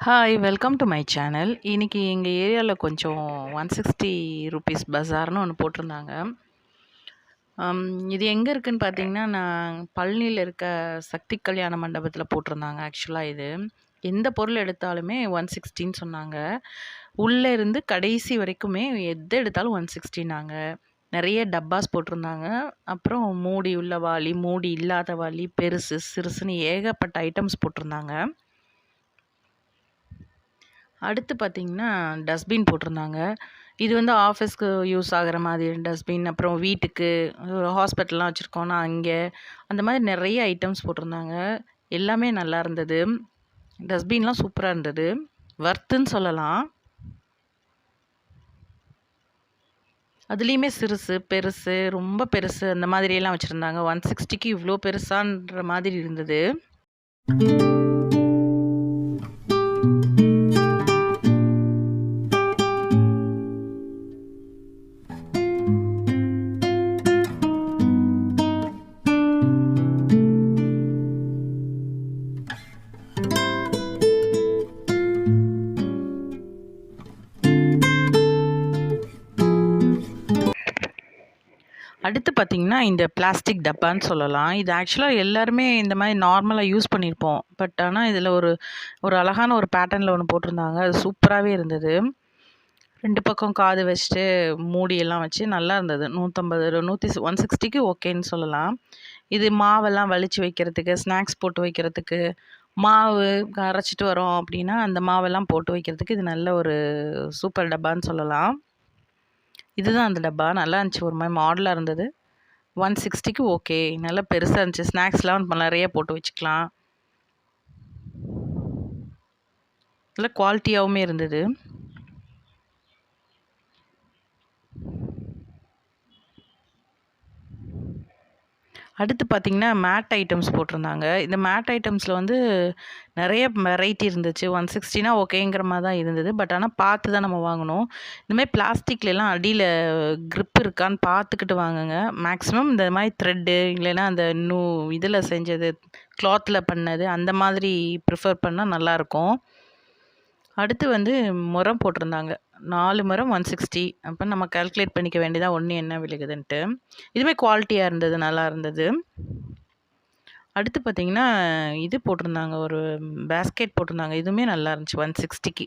Hi welcome to my channel இன்றைக்கி எங்கள் ஏரியாவில் கொஞ்சம் ஒன் சிக்ஸ்டி ருபீஸ் பஜார்னு ஒன்று போட்டிருந்தாங்க. Um, இது எங்கே இருக்குதுன்னு பார்த்தீங்கன்னா நான் பழனியில் இருக்க சக்தி கல்யாண மண்டபத்தில் போட்டிருந்தாங்க ஆக்சுவலாக இது. எந்த பொருள் எடுத்தாலுமே ஒன் சிக்ஸ்டின்னு சொன்னாங்க. உள்ளே இருந்து கடைசி வரைக்குமே எது எடுத்தாலும் ஒன் சிக்ஸ்டினாங்க நிறைய டப்பாஸ் போட்டிருந்தாங்க. அப்புறம் மூடி உள்ள வாளி மூடி இல்லாத வாளி பெருசு சிறுசுன்னு ஏகப்பட்ட ஐட்டம்ஸ் போட்டிருந்தாங்க. அடுத்து பார்த்திங்கன்னா டஸ்ட்பின் போட்டிருந்தாங்க. இது வந்து ஆஃபீஸ்க்கு யூஸ் ஆகிற மாதிரி டஸ்ட்பின் அப்புறம் வீட்டுக்கு ஹாஸ்பிட்டல்லாம் வச்சுருக்கோன்னா அங்கே அந்த மாதிரி நிறைய ஐட்டம்ஸ் போட்டிருந்தாங்க. எல்லாமே நல்லா இருந்தது. டஸ்ட்பின்லாம் சூப்பராக இருந்தது. வர்த்துன்னு சொல்லலாம். அதுலேயுமே சிறுசு பெருசு ரொம்ப பெருசு அந்த மாதிரியெல்லாம் வச்சுருந்தாங்க. ஒன் சிக்ஸ்டிக்கு இவ்வளோ பெருசான்ற மாதிரி இருந்தது. அடுத்து பார்த்திங்கன்னா இந்த பிளாஸ்டிக் டப்பான்னு சொல்லலாம். இது ஆக்சுவலாக எல்லாருமே இந்த மாதிரி நார்மலாக யூஸ் பண்ணியிருப்போம் பட் ஆனால் இதில் ஒரு ஒரு அழகான ஒரு பேட்டர்னில் ஒன்று போட்டிருந்தாங்க. அது சூப்பராகவே இருந்தது. ரெண்டு பக்கம் காது வச்சுட்டு மூடி எல்லாம் வச்சு நல்லா இருந்தது. நூற்றம்பது நூற்றி ஒன் சிக்ஸ்டிக்கு ஓகேன்னு சொல்லலாம். இது மாவெல்லாம் வலிச்சு வைக்கிறதுக்கு ஸ்நாக்ஸ் போட்டு வைக்கிறதுக்கு மாவு அரைச்சிட்டு வரோம் அப்படின்னா அந்த மாவெல்லாம் போட்டு வைக்கிறதுக்கு இது நல்ல ஒரு சூப்பர் டப்பான்னு சொல்லலாம். இதுதான் அந்த டப்பா. நல்லா இருந்துச்சு. ஒரு மாதிரி மாடலாக இருந்தது. ஒன் சிக்ஸ்டிக்கு ஓகே நல்லா பெருசாக இருந்துச்சு. ஸ்நாக்ஸ்லாம் நம்ம நிறைய போட்டு வச்சுக்கலாம். நல்ல குவாலிட்டியாகவுமே இருந்தது. அடுத்து பார்த்திங்கன்னா மேட் ஐட்டம்ஸ் போட்டிருந்தாங்க. இந்த மேட் ஐட்டம்ஸில் வந்து நிறைய வெரைட்டி இருந்துச்சு. ஒன் சிக்ஸ்டினா ஓகேங்கிற மாதிரி தான் இருந்தது. பட் ஆனால் பார்த்து தான் நம்ம வாங்கணும். இந்தமாதிரி பிளாஸ்டிக்லலாம் அடியில் க்ரிப் இருக்கான்னு பார்த்துக்கிட்டு வாங்குங்க. மேக்ஸிமம் இந்த மாதிரி த்ரெட்டு இல்லைன்னா அந்த நூ இதில் செஞ்சது கிளாத்தில் பண்ணது அந்த மாதிரி ப்ரிஃபர் பண்ணால் நல்லாயிருக்கும் அடுத்து வந்து முறம் போட்டிருந்தாங்க. நாலு மரம் ஒன் சிக்ஸ்டி அப்போ நம்ம கால்குலேட் பண்ணிக்க வேண்டியதாக ஒன்று என்ன விழுகுதுன்ட்டு. இதுவுமே குவாலிட்டியாக இருந்தது நல்லா இருந்தது. அடுத்து பார்த்திங்கன்னா இது போட்டிருந்தாங்க ஒரு பேஸ்கெட் போட்டிருந்தாங்க. இதுவுமே நல்லா இருந்துச்சு ஒன் சிக்ஸ்டிக்கு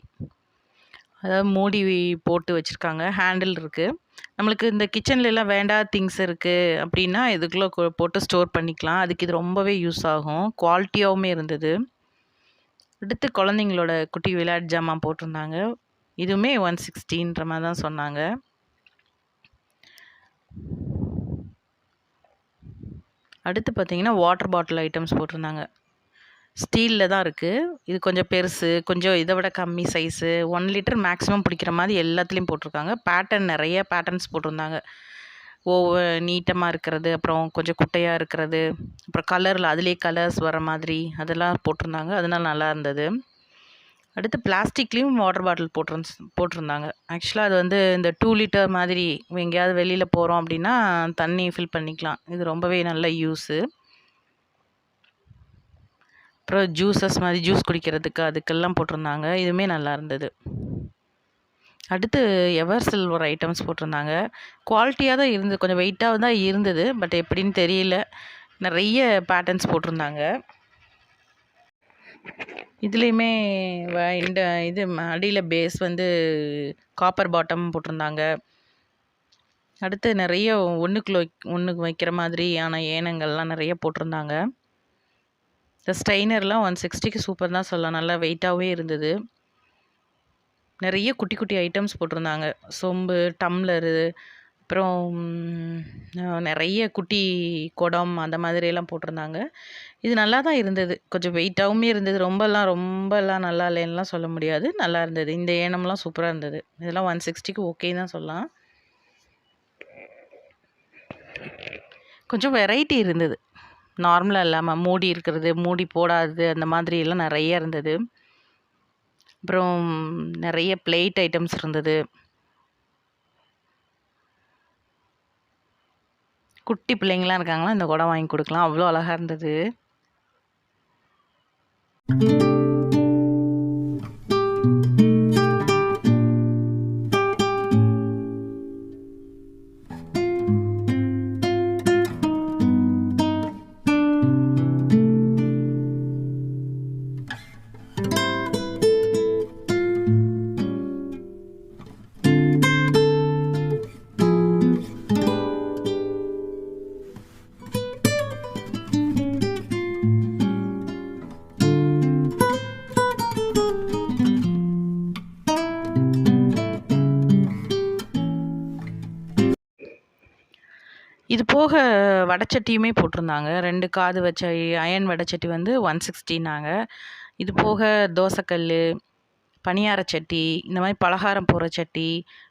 அதாவது மூடி போட்டு வச்சுருக்காங்க ஹேண்டில் இருக்குது நம்மளுக்கு இந்த கிச்சன்லலாம் வேண்டாத திங்ஸ் இருக்குது அப்படின்னா இதுக்குள்ளே போட்டு ஸ்டோர் பண்ணிக்கலாம். அதுக்கு இது ரொம்பவே யூஸ் ஆகும். குவாலிட்டியாகவுமே இருந்தது. அடுத்து குழந்தைங்களோட குட்டி விளையாட்டு ஜாமான் போட்டிருந்தாங்க. இதுவுமே ஒன் சிக்ஸ்டின்ற மாதிரி தான் சொன்னாங்க. அடுத்து பார்த்தீங்கன்னா வாட்டர் பாட்டில் ஐட்டம்ஸ் போட்டிருந்தாங்க. ஸ்டீலில் தான் இருக்குது இது கொஞ்சம் பெருசு கொஞ்சம் இதை விட கம்மி சைஸு ஒன் லிட்டர் மேக்ஸிமம் பிடிக்கிற மாதிரி எல்லாத்துலேயும் போட்டிருக்காங்க. பேட்டர்ன் நிறைய பேட்டர்ன்ஸ் போட்டிருந்தாங்க. ஓவ நீட்டமாக இருக்கிறது அப்புறம் கொஞ்சம் குட்டையாக இருக்கிறது அப்புறம் கலரில் அதுலேயே கலர்ஸ் வர மாதிரி அதெல்லாம் போட்டிருந்தாங்க. அதனால் நல்லா இருந்தது. அடுத்து பிளாஸ்டிக்லேயும் வாட்டர் பாட்டில் போட்டிருந்துச்சு போட்டிருந்தாங்க. ஆக்சுவலாக அது வந்து இந்த டூ லிட்டர் மாதிரி எங்கேயாவது வெளியில் போகிறோம் அப்படின்னா தண்ணி ஃபில் பண்ணிக்கலாம். இது ரொம்பவே நல்ல யூஸு அப்புறம் ஜூஸஸ் மாதிரி ஜூஸ் குடிக்கிறதுக்கு அதுக்கெல்லாம் போட்டிருந்தாங்க. இதுவுமே நல்லா இருந்தது. அடுத்து எவர் சில்வர் ஐட்டம்ஸ் போட்டிருந்தாங்க. குவாலிட்டியாக தான் இருந்தது கொஞ்சம் வெயிட்டாக தான் இருந்தது பட் எப்படின்னு தெரியல. நிறைய பேட்டர்ன்ஸ் போட்டிருந்தாங்க. இதுலேயுமே வ- இந்த இது அடியில் பேஸ் வந்து காப்பர் பாட்டம் போட்டிருந்தாங்க. அடுத்து நிறைய ஒன்றுக்குள்ள ஒன்றுக்கு வைக்கிற மாதிரியான ஏனங்கள்லாம் நிறைய போட்டிருந்தாங்க. இந்த ஸ்ட்ரைனர்லாம் ஒன் சிக்ஸ்டிக்கு சூப்பர் தான் சொல்லலாம். நல்லா வெயிட்டாகவே இருந்தது. நிறைய குட்டி குட்டி ஐட்டம்ஸ் போட்டிருந்தாங்க. சொம்பு டம்ளரு அப்புறம் நிறைய குட்டி குடம் அந்த மாதிரியெல்லாம் போட்டிருந்தாங்க. இது நல்லா தான் இருந்தது. கொஞ்சம் வெயிட்டாகவுமே இருந்தது. ரொம்பலாம் ரொம்பலாம் நல்லா இல்லைன்னுலாம் சொல்ல முடியாது. நல்லா இருந்தது. இந்த ஏனம்லாம் சூப்பராக இருந்தது. இதெல்லாம் ஒன் சிக்ஸ்டிக்கு ஓகே தான் சொல்லலாம். கொஞ்சம் வெரைட்டி இருந்தது. நார்மலாக இல்லாமல் மூடி இருக்கிறது மூடி போடாதது அந்த மாதிரி எல்லாம் நிறைய இருந்தது. அப்புறம் நிறைய பிளேட் ஐட்டம்ஸ் இருந்தது. குட்டி பிள்ளைங்களாம் இருக்காங்களா? இந்த குடம் வாங்கி கொடுக்கலாம். அவ்வளோ அழகாக இருந்தது. இது போக வடைச்சட்டியுமே போட்டிருந்தாங்க. ரெண்டு காது வச்ச அயன் வடைச்சட்டி வந்து ஒன் சிக்ஸ்டினாங்க இது போக தோசைக்கல் பணியார சட்டி இந்த மாதிரி பலகாரம் போடுற சட்டி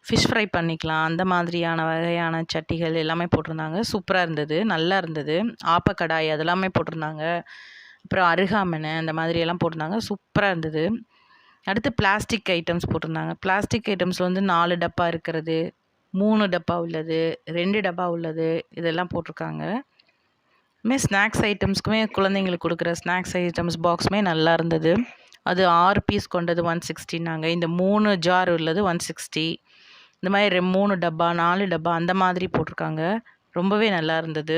ஃபிஷ் ஃப்ரை பண்ணிக்கலாம் அந்த மாதிரியான வகையான சட்டிகள் எல்லாமே போட்டிருந்தாங்க. சூப்பராக இருந்தது நல்லா இருந்தது. ஆப்பக்கடாய் அதெல்லாமே போட்டிருந்தாங்க. அப்புறம் அருகாமனை அந்த மாதிரி எல்லாம் போட்டிருந்தாங்க. சூப்பராக இருந்தது. அடுத்து பிளாஸ்டிக் ஐட்டம்ஸ் போட்டிருந்தாங்க. பிளாஸ்டிக் ஐட்டம்ஸ் வந்து நாலு டப்பா இருக்கிறது மூணு டப்பா உள்ளது ரெண்டு டப்பா உள்ளது இதெல்லாம் போட்டிருக்காங்க. இதுமாதிரி ஸ்நாக்ஸ் ஐட்டம்ஸ்க்குமே குழந்தைங்களுக்கு கொடுக்குற ஸ்நாக்ஸ் ஐட்டம்ஸ் பாக்ஸுமே நல்லா இருந்தது. அது ஆறு பீஸ் கொண்டது ஒன் சிக்ஸ்டினாங்க இந்த மூணு ஜார் உள்ளது ஒன் சிக்ஸ்டி. இந்த மாதிரி ரெ மூணு டப்பா நாலு டப்பா அந்த மாதிரி போட்டிருக்காங்க. ரொம்பவே நல்லா இருந்தது.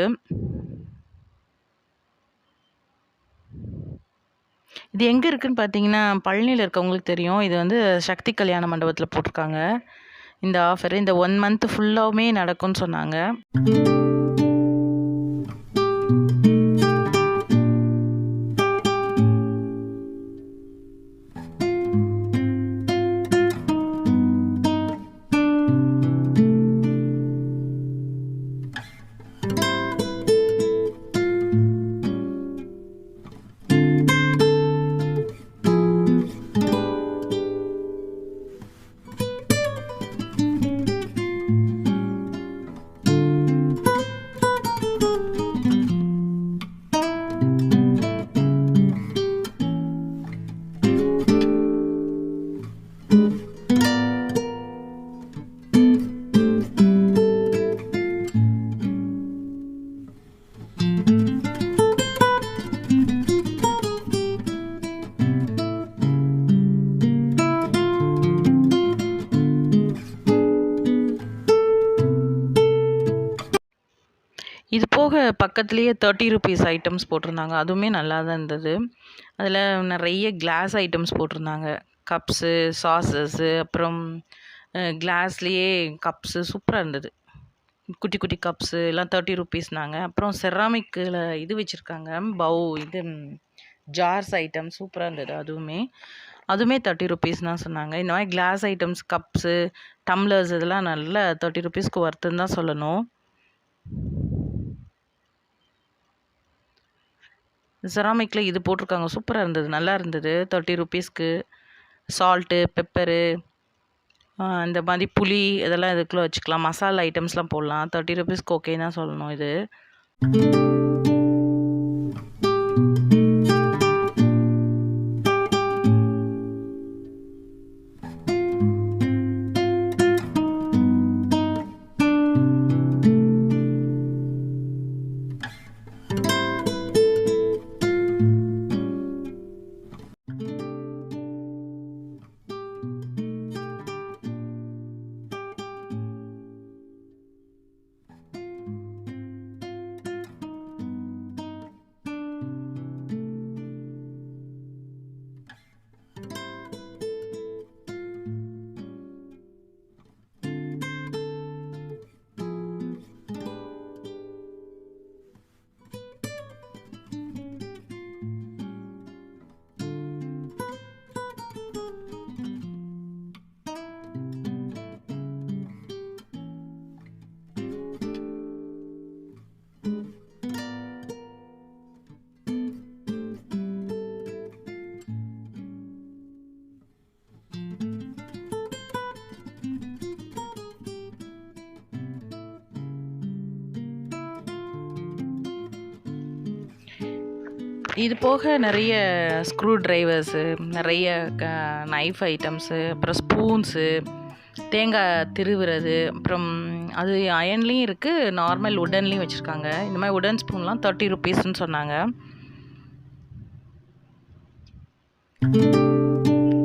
இது எங்கே இருக்குதுன்னு பார்த்தீங்கன்னா பழனியில் இருக்கவங்களுக்கு தெரியும். இது வந்து சக்தி கல்யாண மண்டபத்தில் போட்டிருக்காங்க. இந்த ஆஃபர் இந்த ஒன் மந்த் ஃபுல்லாகவுமே நடக்கும்னு சொன்னாங்க. பக்கத்துலேயே தேர்ட்டி ருபீஸ் ஐட்டம்ஸ் போட்டிருந்தாங்க. அதுவுமே நல்லா தான் இருந்தது. அதில் நிறைய கிளாஸ் ஐட்டம்ஸ் போட்டிருந்தாங்க. கப்ஸு சாஸஸ்ஸு அப்புறம் கிளாஸ்லேயே கப்ஸு சூப்பராக இருந்தது. குட்டி குட்டி கப்ஸு எல்லாம் தேர்ட்டி ருபீஸ்னாங்க அப்புறம் செராமிக்கில் இது வச்சுருக்காங்க. பவு இது ஜார்ஸ் ஐட்டம் சூப்பராக இருந்தது அதுவுமே. அதுவுமே தேர்ட்டி ருபீஸ் தான் சொன்னாங்க. இந்த மாதிரி கிளாஸ் ஐட்டம்ஸ் கப்ஸு டம்ளர்ஸ் இதெல்லாம் நல்ல தேர்ட்டி ருபீஸ்க்கு ஒர்த்துன்னு தான் சொல்லணும். செராமிக்கில் இது போட்டிருக்காங்க. சூப்பராக இருந்தது. நல்லா இருந்தது. தேர்ட்டி ருபீஸ்க்கு சால்ட்டு பெப்பரு இந்த மாதிரி புளி இதெல்லாம் இதுக்குள்ளே வச்சுக்கலாம். மசாலா ஐட்டம்ஸ்லாம் போடலாம். தேர்ட்டி ருபீஸ்க்கு ஓகே தான் சொல்லணும் இது. இது போக நிறைய ஸ்க்ரூ ட்ரைவர்ஸு நிறைய க நைஃப் ஐட்டம்ஸு அப்புறம் ஸ்பூன்ஸு தேங்காய் திருவுறது அப்புறம் அது அயன்லேயும் இருக்குது நார்மல் உடன்லேயும் வச்சுருக்காங்க. இந்த மாதிரி உடன் ஸ்பூன்லாம் தேர்ட்டி ருபீஸ்ன்னு சொன்னாங்க.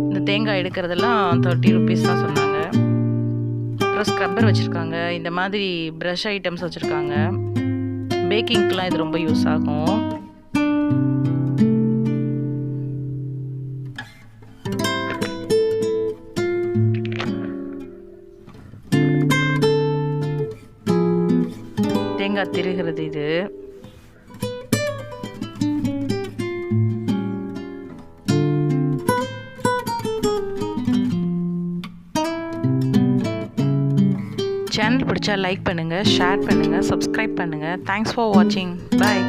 இந்த தேங்காய் எடுக்கிறதெல்லாம் தேர்ட்டி ருபீஸ் தான் சொன்னாங்க. அப்புறம் ஸ்க்ரப்பர் வச்சுருக்காங்க. இந்த மாதிரி ப்ரஷ் ஐட்டம்ஸ் வச்சுருக்காங்க. பேக்கிங்க்கெலாம் இது ரொம்ப யூஸ் ஆகும். இது. சேனல் பிடிச்சா லைக் பண்ணுங்கள் ஷேர் பண்ணுங்கள் சப்ஸ்கிரைப் பண்ணுங்கள் தேங்க்ஸ் ஃபார் வாட்சிங் பாய்